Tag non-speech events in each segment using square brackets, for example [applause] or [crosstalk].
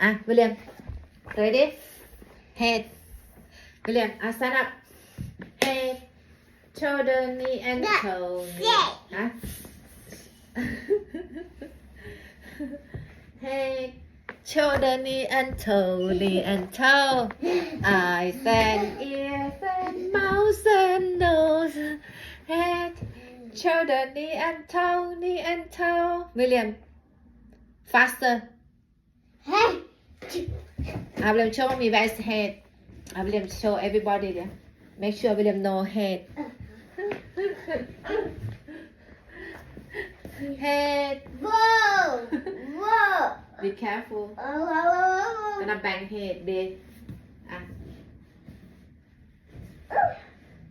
Ah, William. Ready? Head. William, ah, stand up. Head, shoulder, knee, and No. toe. Knee. Yeah. Ah. [laughs] Head, shoulder, knee, and toe, knee, and toe. Eyes and ears and mouth and nose. Head, shoulder, knee, and toe, knee, and toe. William, faster. Hey. Uh, William, show me best head. Uh, William, show everybody there. Make sure William no head. head. Whoa! Whoa! Be careful. Oh, oh, oh, gonna bang head, big. Uh. Ah.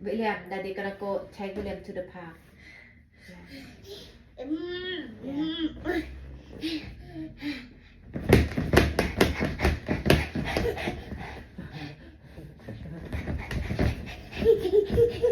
William, daddy gonna go take William to the park. Yeah. Mm, mm, mm. yeah.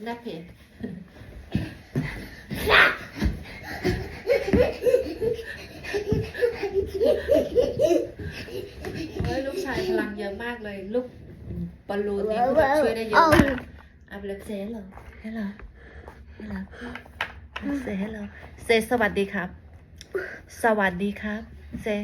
snap here. Ôi, lúc xài lần giờ mát rồi lúc bà lùa thì cũng được chơi đây giờ à lực sẽ hello hello hello say hello say สวัสดีครับ สวัสดีครับ say